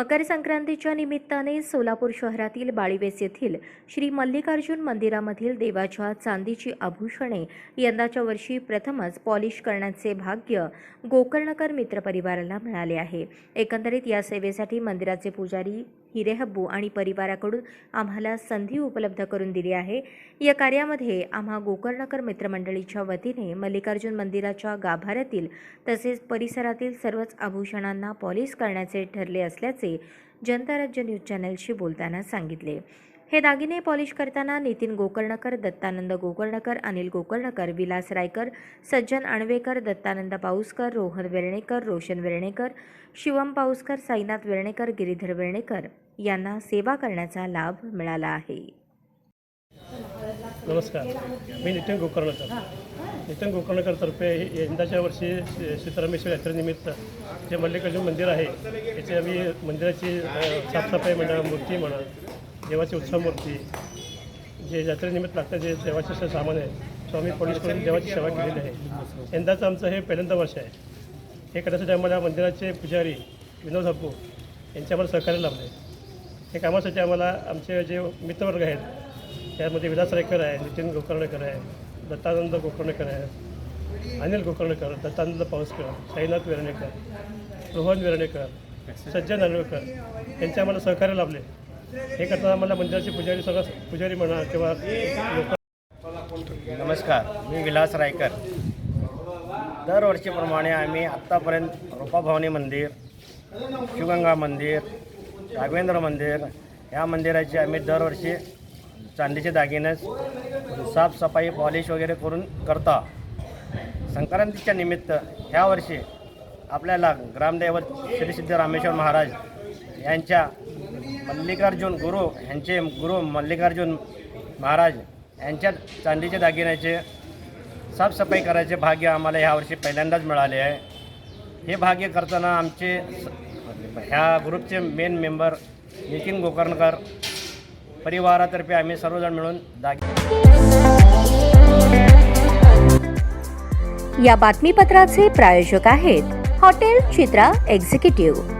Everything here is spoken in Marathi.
मकर संक्रांतीच्या निमित्ताने सोलापूर शहरातील बाळीवेस येथील श्री मल्लिकार्जुन मंदिरामधील देवाच्या चांदीची आभूषणे यंदाच्या वर्षी प्रथमच पॉलिश करण्याचे भाग्य गोकर्णकर मित्र परिवाराला मिळाले आहे. एकंदरीत या सेवेसाठी मंदिराचे पुजारी हिरेहब्बू आणि परिवाराकडून आम्हाला संधी उपलब्ध करून दिली आहे. या कार्यामध्ये आम्हा गोकर्णकर मित्रमंडळीच्या वतीने मल्लिकार्जुन मंदिराच्या गाभाऱ्यातील तसेच परिसरातील सर्वच आभूषणांना पॉलिश करण्याचे ठरले असल्याचे जनता राज्य न्यूज चॅनलशी बोलताना सांगितले. हे दागिने पॉलिश करताना नितीन गोकर्णकर दत्तानंद गोकर्णकर अनिल गोकर्णकर विलास रायकर सज्जन आणवेकर दत्तानंद पाऊसकर रोहन वेर्णेकर रोशन वेर्णेकर शिवम पाऊसकर साईनाथ वेर्णेकर गिरीधर वेर्णेकर यांना सेवा करण्याचा लाभ मिळाला आहे. नमस्कार. मी नितीन गोकर्णकर. नितीन गोकर्णकरतर्फे यंदाच्या वर्षी सीतारामेश्वर यात्रेनिमित्त जे मल्लिकार्जुन मंदिर आहे त्याचे आम्ही मंदिराची साफसफाई म्हणा मूर्ती म्हणा देवाची उत्सव मूर्ती जे यात्रेनिमित्त लागतं जे देवाचे जे सामान आहे स्वामी आम्ही करून देवाची सेवा केलेली आहे. यंदाचं आमचं हे पहिल्यांदा वर्ष आहे. हे करण्यासाठी आम्हाला मंदिराचे पुजारी विनोद हप्पू यांचे आम्हाला सहकार्य लाभले हे कामासाठी आम्हाला आमचे जे मित्रवर्ग आहेत त्यामध्ये विलास रायकर आहे नितीन गोकर्णकर आहे दत्तानंद गोकर्णकर आहे अनिल गोकर्णकर दत्तानंद पावसकर साईनाथ वेर्णेकर रोहन वेर्णेकर सज्जन नार्वेकर यांचे आम्हाला सहकार्य लाभले हे करताना मला मंदिराचे पुजारी सगळं पुजारी म्हणा किंवा नमस्कार मी विलास रायकर. दरवर्षीप्रमाणे आम्ही आत्तापर्यंत रूपाभवानी मंदिर शिवगंगा मंदिर राघवेंद्र मंदिर या मंदिराची आम्ही दरवर्षी चांदीचे दागिने साफसफाई पॉलिश वगैरे करून करता. संक्रांतीच्या निमित्त ह्या वर्षी आपल्याला ग्रामदैवत श्री सिद्ध रामेश्वर महाराज यांच्या मल्लिकार्जुन गुरु यांचे गुरु मल्लिकार्जुन महाराज यांच्या चांदीच्या दागिन्याचे साफसफाई करायचे भाग्य आम्हाला ह्यावर्षी पहिल्यांदाच मिळाले आहे. हे भाग्य करताना आमचे स- ह्या ग्रुपचे मेन मेंबर नितीन गोकर्णकर परिवारातर्फे आम्ही सर्वजण मिळून दागि या बातमीपत्राचे प्रायोजक आहेत हॉटेल चित्रा एक्झिक्युटिव्ह.